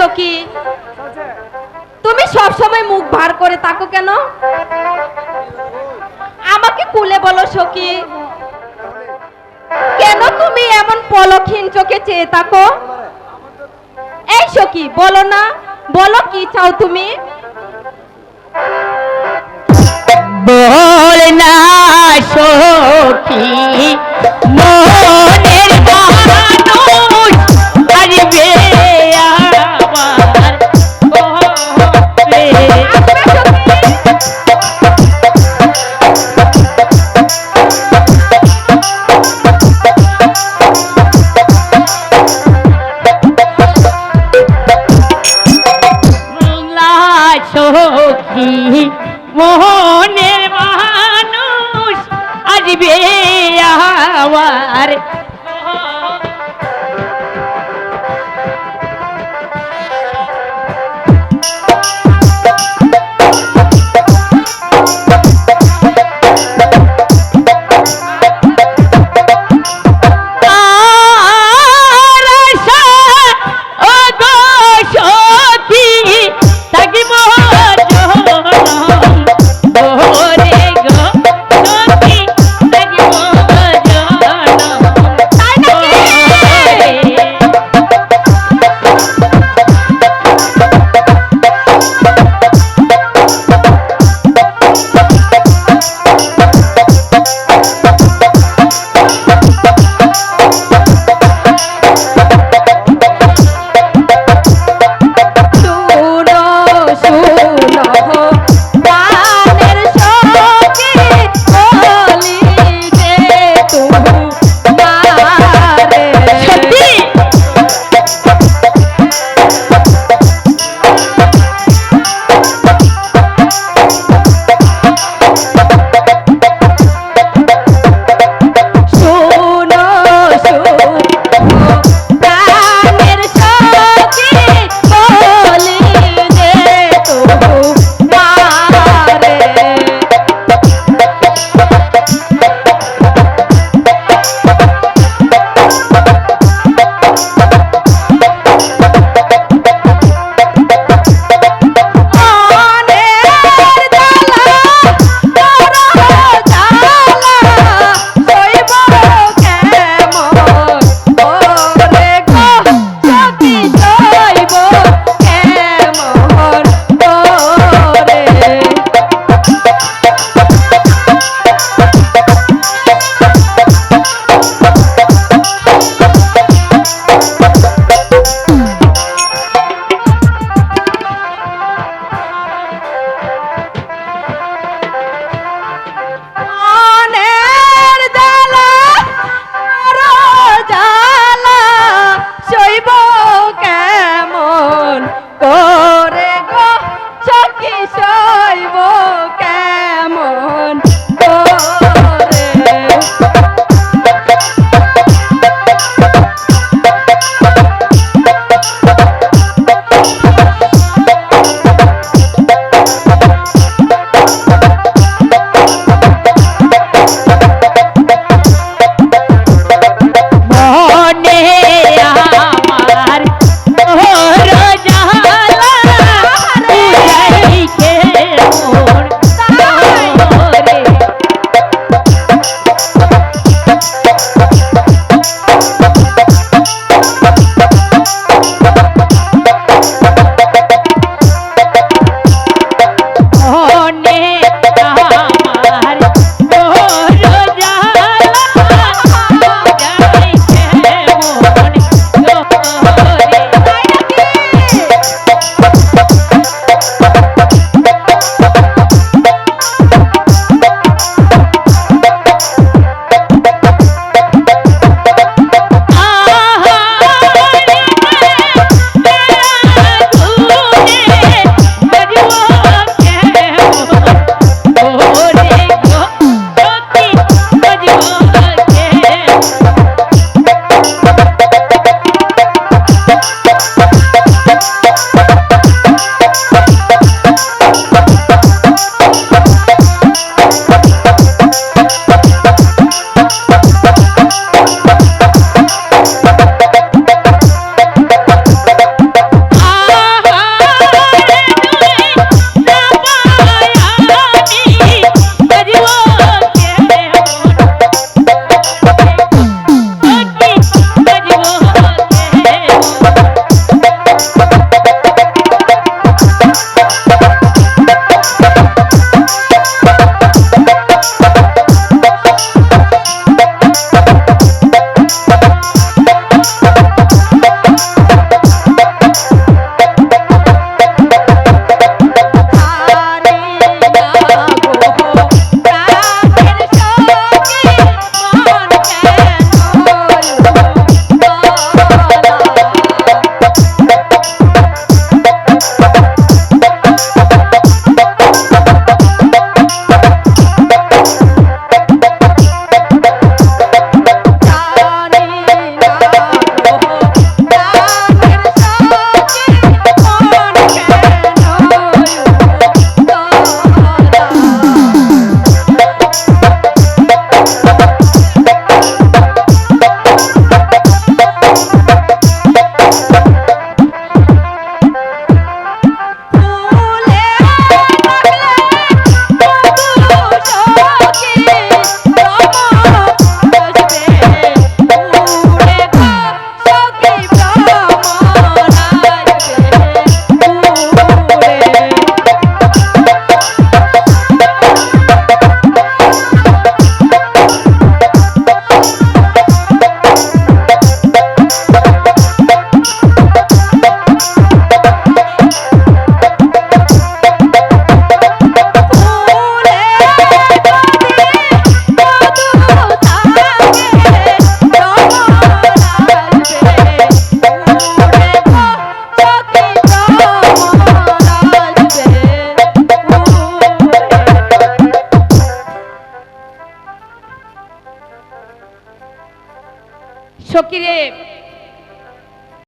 সখী তুমি সব সময় মুখ ভার করে তাকো কেন? আমাকে কুলে বলো, সখী। কেন তুমি এমন পলক্ষীন চোখে চেয়ে তাকো এই সখী, বলো না। বলো কি চাও তুমি? বল না, সখী। মনের আবার Oh.